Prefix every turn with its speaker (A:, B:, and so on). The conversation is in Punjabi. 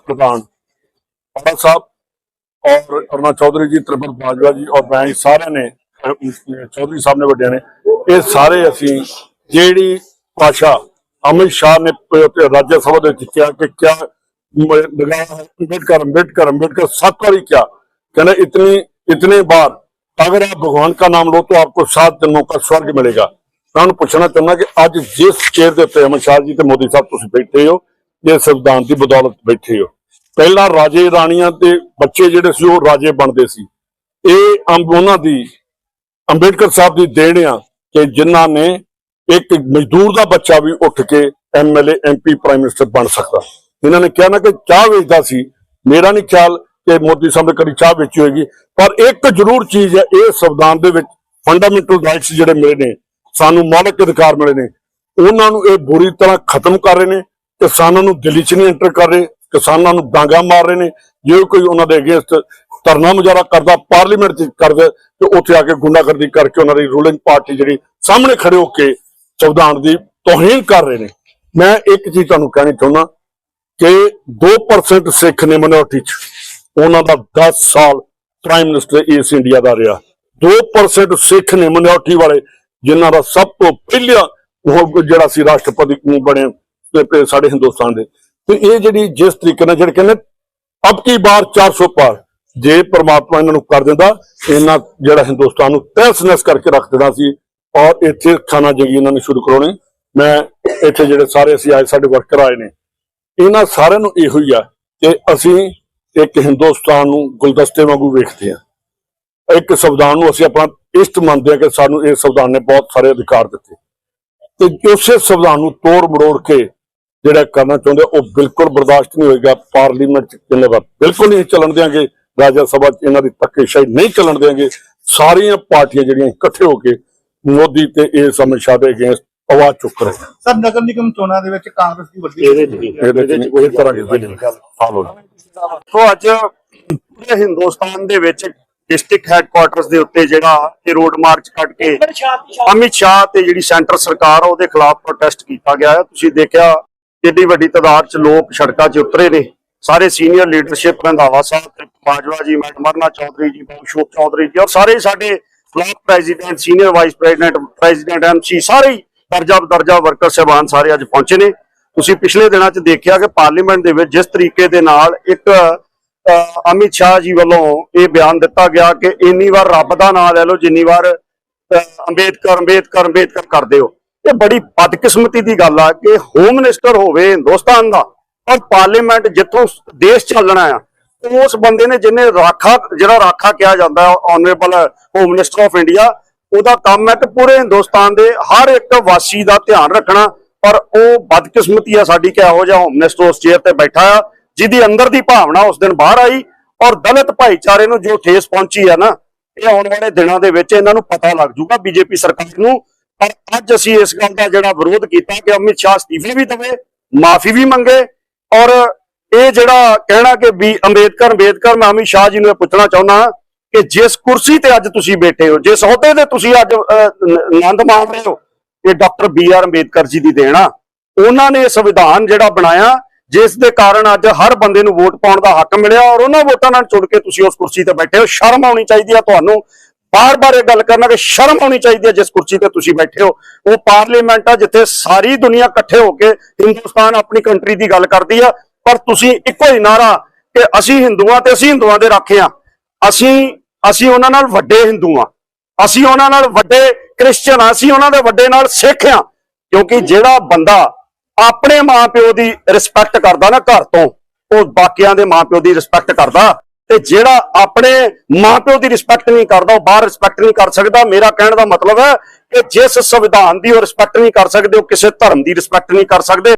A: प्रधान साहब और अरुणा चौधरी जी अमित शाह ने राज्यसभा क्या कि क्या अंबेडकर अंबेडकर अंबेडकर सात बार ही क्या कहने इतनी इतने बार अगर आप भगवान का नाम लो तो आपको सात दिनों का स्वर्ग मिलेगा ਮੈਂ ਉਹਨੂੰ ਪੁੱਛਣਾ ਚਾਹੁੰਦਾ ਕਿ ਅੱਜ ਜਿਸ ਚੇਅਰ ਦੇ ਉੱਤੇ ਅਮਿਤ ਸ਼ਾਹ ਜੀ ਤੇ ਮੋਦੀ ਸਾਹਿਬ ਤੁਸੀਂ ਬੈਠੇ ਹੋ ਇਹ ਸੰਵਿਧਾਨ ਦੀ ਬਦੌਲਤ ਬੈਠੇ ਹੋ। ਪਹਿਲਾਂ ਰਾਜੇ ਰਾਣੀਆਂ ਦੇ ਬੱਚੇ ਜਿਹੜੇ ਸੀ, ਉਹ ਰਾਜੇ ਬਣਦੇ ਸੀ। ਇਹ ਉਹਨਾਂ ਦੀ, ਅੰਬੇਡਕਰ ਸਾਹਿਬ ਦੀ ਦੇਣ ਆ ਕਿ ਜਿਨ੍ਹਾਂ ਨੇ ਇੱਕ ਮਜ਼ਦੂਰ ਦਾ ਬੱਚਾ ਵੀ ਉੱਠ ਕੇ ਐਮਐਲਏ, ਐਮਪੀ, ਪ੍ਰਾਈਮ ਮਿਨਿਸਟਰ ਬਣ ਸਕਦਾ। ਇਹਨਾਂ ਨੇ ਕਿਹਾ ਨਾ ਕਿ ਚਾਹ ਵੇਚਦਾ ਸੀ। ਮੇਰਾ ਨਹੀਂ ਖਿਆਲ ਕਿ ਮੋਦੀ ਸਾਹਿਬ ਨੇ ਕਦੀ ਚਾਹ ਵੇਚੀ ਹੋਏਗੀ, ਪਰ ਇੱਕ ਜ਼ਰੂਰ ਚੀਜ਼ ਹੈ, ਇਹ ਸੰਵਿਧਾਨ ਦੇ ਵਿੱਚ ਫੰਡਾਮੈਂਟਲ ਰਾਈਟਸ ਜਿਹੜੇ ਮਿਲੇ ਨੇ ਸਾਨੂੰ ਮੌਲਿਕ ਅਧਿਕਾਰ ਮਿਲੇ ਨੇ। ਉਹਨਾਂ ਨੂੰ ਇਹ ਬੁਰੀ ਤਰ੍ਹਾਂ ਖਤਮ ਕਰ ਰਹੇ ਨੇ। ਕਿਸਾਨਾਂ ਨੂੰ ਦਿੱਲੀ 'ਚ ਨਹੀਂ ਐਂਟਰ ਕਰ ਰਹੇ। ਕਿਸਾਨਾਂ ਨੂੰ ਡਾਂਗਾ ਮਾਰ ਰਹੇ ਨੇ। ਜੇ ਕੋਈ ਉਹਨਾਂ ਦੇ ਅਗੇਂਸਟ ਧਰਨਾ ਮੁਜ਼ਾਹਰਾ ਕਰਦਾ, ਪਾਰਲੀਮੈਂਟ 'ਚ ਕਰਦਾ, ਤੇ ਉੱਥੇ ਆ ਕੇ ਗੁੰਡਾਗਰਦੀ ਕਰਕੇ ਉਹਨਾਂ ਦੀ ਰੂਲਿੰਗ ਪਾਰਟੀ ਜਿਹੜੀ ਸਾਹਮਣੇ ਖੜੇ ਹੋ ਕੇ ਸੰਵਿਧਾਨ ਦੀ ਤੋਹੀਨ ਕਰ ਰਹੇ ਨੇ। ਮੈਂ ਇੱਕ ਚੀਜ਼ ਤੁਹਾਨੂੰ ਕਹਿਣੀ ਚਾਹੁੰਦਾ ਕਿ 2% ਸਿੱਖ ਨੇ ਮਿਨੋਰਟੀ 'ਚ। ਉਹਨਾਂ ਦਾ 10 ਸਾਲ ਪ੍ਰਾਈਮ ਮਿਨਿਸਟਰ ਇਸ ਇੰਡੀਆ ਦਾ ਰਿਹਾ। 2% ਸਿੱਖ ਨੇ ਮਿਨੋਰਟੀ ਵਾਲੇ। ਜਿਨ੍ਹਾਂ ਦਾ ਸਭ ਤੋਂ ਪਹਿਲਾ ਉਹ ਜਿਹੜਾ ਸੀ ਰਾਸ਼ਟਰਪਤੀ ਬਣੇ ਸਾਡੇ ਹਿੰਦੁਸਤਾਨ ਦੇ। ਤੇ ਇਹ ਜਿਹੜੀ ਜਿਸ ਤਰੀਕੇ ਨਾਲ ਜਿਹੜੇ ਕਹਿੰਦੇ, ਅਬ ਕੀ ਬਾਰ 400 ਪਾਰ, ਜੇ ਪ੍ਰਮਾਤਮਾ ਇਹਨਾਂ ਨੂੰ ਕਰ ਦਿੰਦਾ, ਇਹਨਾਂ ਜਿਹੜਾ ਹਿੰਦੁਸਤਾਨ ਨੂੰ ਤਹਿਸ-ਨਹਿਸ ਕਰਕੇ ਰੱਖ ਦੇਣਾ ਸੀ ਔਰ ਇੱਥੇ ਖਾਣਾ ਜਗੀ ਇਹਨਾਂ ਨੇ ਸ਼ੁਰੂ ਕਰਾਉਣੇ। ਮੈਂ ਇੱਥੇ ਜਿਹੜੇ ਸਾਰੇ ਅਸੀਂ ਆਏ, ਸਾਡੇ ਵਰਕਰ ਆਏ ਨੇ। ਇਹਨਾਂ ਸਾਰਿਆਂ ਨੂੰ ਇਹੋ ਹੀ ਆ ਕਿ ਅਸੀਂ ਇੱਕ ਹਿੰਦੁਸਤਾਨ ਨੂੰ ਗੁਲਦਸਤੇ ਵਾਂਗੂ ਵੇਖਦੇ ਹਾਂ। ਇੱਕ ਸੰਵਿਧਾਨ ਨੂੰ ਅਸੀਂ ਆਪਣਾ ਇਸ਼ਟ ਮੰਨਦੇ ਹਾਂ ਕਿ ਸਾਨੂੰ ਇਹ ਸੰਵਿਧਾਨ ਨੇ ਬਹੁਤ ਸਾਰੇ ਅਧਿਕਾਰ ਦਿੱਤੇ। ਤੇ ਉਸੇ ਸੰਵਿਧਾਨ ਨੂੰ ਤੋੜ ਮਰੋੜ ਕੇ ਜਿਹੜਾ ਕਰਨਾ ਚਾਹੁੰਦੇ ਆ, ਉਹ ਬਿਲਕੁਲ ਬਰਦਾਸ਼ਤ ਨਹੀਂ ਹੋਏਗਾ। ਪਾਰਲੀਮੈਂਟ ਚ ਕਿੰਨੇ ਵਾਰ ਬਿਲਕੁਲ ਨਹੀਂ ਚੱਲਣ ਦੇਾਂਗੇ ਰਾਜ ਸਭਾ ਚ ਇਹਨਾਂ ਦੀ ਧੱਕੇਸ਼ਾਹੀ ਨਹੀਂ ਚੱਲਣ ਦੇਾਂਗੇ ਸਾਰੀਆਂ ਪਾਰਟੀਆਂ ਜਿਹੜੀਆਂ ਇਕੱਠੇ ਹੋ ਕੇ ਮੋਦੀ ਤੇ ਇਹ ਅਮਿਤ ਸ਼ਾਹ ਦੇ ਅਗੇਂਸਟ ਆਵਾਜ਼ ਚੁੱਕ ਰਹੇ।
B: ਸਰ ਨਗਰ ਨਿਗਮ ਚੋਣਾਂ ਦੇ ਵਿੱਚ ਕਾਂਗਰਸ ਦੀ ਵੱਡੀ
A: ਇਹਦੇ ਚ ਨਹੀਂ ਕੋਈ ਤਰ੍ਹਾਂ ਦੀ ਨਹੀਂ। ਹਾਲੋ
C: ਸੋ ਅੱਜ ਪੂਰੇ ਹਿੰਦੁਸਤਾਨ ਦੇ ਵਿੱਚ ਡਿਸਟ੍ਰਿਕਟ ਹੈੱਡਕੁਆਟਰਸ ਦੇ ਉੱਤੇ ਜਿਹੜਾ ਇਹ ਰੋਡ ਮਾਰਚ ਕੱਢ ਕੇ ਅਮਿਤ ਸ਼ਾਹ ਤੇ ਜਿਹੜੀ ਸੈਂਟਰ ਸਰਕਾਰ ਆ ਉਹਦੇ ਖਿਲਾਫ ਪ੍ਰੋਟੈਸਟ ਕੀਤਾ ਗਿਆ ਹੈ। ਤੁਸੀਂ ਦੇਖਿਆ ਕਿੰਨੀ ਵੱਡੀ ਤਾਦਾਦ 'ਚ ਲੋਕ ਸੜਕਾਂ 'ਚ ਉਤਰੇ ਨੇ। ਸਾਰੇ ਸੀਨੀਅਰ ਲੀਡਰਸ਼ਿਪ ਰੰਧਾਵਾ ਸਾਹਿਬ ਤੇ ਬਾਜਵਾ ਜੀ ਮੈਡਮ ਅਮਰਨਾ ਚੌਧਰੀ ਜੀ ਬਖਸ਼ੋਕ ਚੌਧਰੀ ਜੀ ਔਰ ਸਾਰੇ ਸਾਡੇ block president senior vice president president MC ਸਾਰੇ ਦਰਜਾ ਦਰਜਾ ਵਰਕਰ ਸਹਿਬਾਨ ਸਾਰੇ ਅੱਜ ਪਹੁੰਚੇ ਨੇ। ਤੁਸੀਂ ਪਿਛਲੇ ਦਿਨਾਂ 'ਚ ਦੇਖਿਆ ਕਿ ਪਾਰਲੀਮੈਂਟ ਦੇ ਵਿੱਚ ਜਿਸ ਤਰੀਕੇ ਦੇ ਨਾਲ ਇੱਕ ਅਮਿਤ ਸ਼ਾਹ ਜੀ ਵੱਲੋਂ ਇਹ ਬਿਆਨ ਦਿੱਤਾ ਗਿਆ ਕਿ ਇੰਨੀ ਵਾਰ ਰੱਬ ਦਾ ਨਾਮ ਲੈ ਲਓ, ਜਿੰਨੀ ਵਾਰ ਅੰਬੇਦਕਰ ਅੰਬੇਦਕਰ ਅੰਬੇਦਕਰ ਕਰਦੇ ਹੋ। ਇਹ ਬੜੀ ਬਦਕਿਸਮਤੀ ਦੀ ਗੱਲ ਆ ਕਿ ਹੋਮ ਮਿਨਿਸਟਰ ਹੋਵੇ ਹਿੰਦੁਸਤਾਨ ਦਾ ਔਰ ਪਾਰਲੀਮੈਂਟ ਜਿੱਥੋਂ ਦੇਸ਼ ਚੱਲਣਾ ਆ, ਉਸ ਬੰਦੇ ਨੇ ਜਿਹਨੇ ਰਾਖਾ, ਜਿਹੜਾ ਰਾਖਾ ਕਿਹਾ ਜਾਂਦਾ honourable home minister of India ਉਹਦਾ ਕੰਮ ਹੈ ਕਿ ਪੂਰੇ ਹਿੰਦੁਸਤਾਨ ਦੇ ਹਰ ਇੱਕ ਵਾਸੀ ਦਾ ਧਿਆਨ ਰੱਖਣਾ, ਪਰ ਉਹ ਬਦਕਿਸਮਤੀ ਆ ਸਾਡੀ ਕਿ ਇਹੋ ਜਿਹਾ ਹੋਮ ਮਿਨਿਸਟਰ ਉਸ ਚੇਅਰ ਤੇ ਬੈਠਾ ਆ। ਜਿਹਦੀ ਅੰਦਰ ਦੀ ਭਾਵਨਾ ਉਸ ਦਿਨ ਬਾਹਰ ਆਈ ਔਰ ਦਲਿਤ ਭਾਈਚਾਰੇ ਨੂੰ ਜੋ ਠੇਸ ਪਹੁੰਚੀ ਆ ਨਾ, ਇਹ ਆਉਣ ਵਾਲੇ ਦਿਨਾਂ ਦੇ ਵਿੱਚ ਇਹਨਾਂ ਨੂੰ ਪਤਾ ਲੱਗ ਜੂਗਾ ਬੀਜੇਪੀ ਸਰਕਾਰ ਨੂੰ। ਪਰ ਅੱਜ ਅਸੀਂ ਇਸ ਗੱਲ ਦਾ ਜਿਹੜਾ ਵਿਰੋਧ ਕੀਤਾ ਕਿ ਅਮਿਤ ਸ਼ਾਹ ਅਸਤੀਫੇ ਵੀ ਦਵੇ, ਮਾਫੀ ਵੀ ਮੰਗੇ ਔਰ ਇਹ ਜਿਹੜਾ ਕਹਿਣਾ ਕਿ ਵੀ ਅੰਬੇਦਕਰ ਅੰਬੇਦਕਰ, ਮੈਂ ਅਮਿਤ ਸ਼ਾਹ ਜੀ ਨੂੰ ਇਹ ਪੁੱਛਣਾ ਚਾਹੁੰਦਾ ਕਿ ਜਿਸ ਕੁਰਸੀ ਤੇ ਅੱਜ ਤੁਸੀਂ ਬੈਠੇ ਹੋ, ਜਿਸ ਅਹੁਦੇ ਤੇ ਤੁਸੀਂ ਅੱਜ ਆਨੰਦ ਮਾਣ ਰਹੇ ਹੋ, ਇਹ doctor B R Ambedkar ji ਦੀ ਦੇਣ ਆ। ਉਹਨਾਂ ਨੇ ਸੰਵਿਧਾਨ ਜਿਹੜਾ ਬਣਾਇਆ ਜਿਸ ਦੇ ਕਾਰਨ ਅੱਜ ਹਰ ਬੰਦੇ ਨੂੰ ਵੋਟ ਪਾਉਣ ਦਾ ਹੱਕ ਮਿਲਿਆ ਔਰ ਉਹਨਾਂ ਵੋਟਾਂ ਨਾਲ ਜੁੜ ਕੇ ਤੁਸੀਂ ਉਸ ਕੁਰਸੀ ਤੇ ਬੈਠੇ ਹੋ। ਸ਼ਰਮ ਆਉਣੀ ਚਾਹੀਦੀ ਹੈ ਤੁਹਾਨੂੰ। ਬਾਰ-ਬਾਰ ਇਹ ਗੱਲ ਕਰਨਾ ਕਿ ਸ਼ਰਮ ਆਉਣੀ ਚਾਹੀਦੀ ਹੈ ਜਿਸ ਕੁਰਸੀ ਤੇ ਤੁਸੀਂ ਬੈਠੇ ਹੋ। ਉਹ ਪਾਰਲੀਮੈਂਟ ਆ ਜਿੱਥੇ ਸਾਰੀ ਦੁਨੀਆ ਇਕੱਠੇ ਹੋ ਕੇ ਹਿੰਦੁਸਤਾਨ ਆਪਣੀ ਕੰਟਰੀ ਦੀ ਗੱਲ ਕਰਦੀ ਆ। ਪਰ ਤੁਸੀਂ ਇੱਕੋ ਹੀ ਨਾਰਾ ਕਿ ਅਸੀਂ ਹਿੰਦੂਆਂ ਤੇ ਅਸੀਂ ਹਿੰਦੂਆਂ ਦੇ ਰਾਖੇ ਆ। ਅਸੀਂ ਅਸੀਂ ਉਹਨਾਂ ਨਾਲ ਵੱਡੇ ਹਿੰਦੂ ਆ। ਅਸੀਂ ਉਹਨਾਂ ਨਾਲ ਵੱਡੇ ਕ੍ਰਿਸਚੀਅਨ ਆ। ਅਸੀਂ ਉਹਨਾਂ ਦੇ ਵੱਡੇ ਨਾਲ ਸਿੱਖ ਆ। ਕਿਉਂਕਿ ਜਿਹੜਾ ਬੰਦਾ ਆਪਣੇ ਮਾਪਿਓ ਦੀ ਰਿਸਪੈਕਟ ਕਰਦਾ ਨਾ ਘਰ ਤੋਂ, ਉਹ ਬਾਕੀਆਂ ਦੇ ਮਾਪਿਓ ਦੀ ਰਿਸਪੈਕਟ ਕਰਦਾ। ਤੇ ਜਿਹੜਾ ਆਪਣੇ ਮਾਪਿਓ ਦੀ ਰਿਸਪੈਕਟ ਨਹੀਂ ਕਰਦਾ, ਉਹ ਬਾਹਰ ਰਿਸਪੈਕਟ ਨਹੀਂ ਕਰ ਸਕਦਾ। ਮੇਰਾ ਕਹਿਣ ਦਾ ਮਤਲਬ ਹੈ ਕਿ ਜਿਸ ਸੰਵਿਧਾਨ ਦੀ ਉਹ ਰਿਸਪੈਕਟ ਨਹੀਂ ਕਰ ਸਕਦੇ, ਉਹ ਕਿਸੇ ਧਰਮ ਦੀ ਰਿਸਪੈਕਟ ਨਹੀਂ ਕਰ ਸਕਦੇ।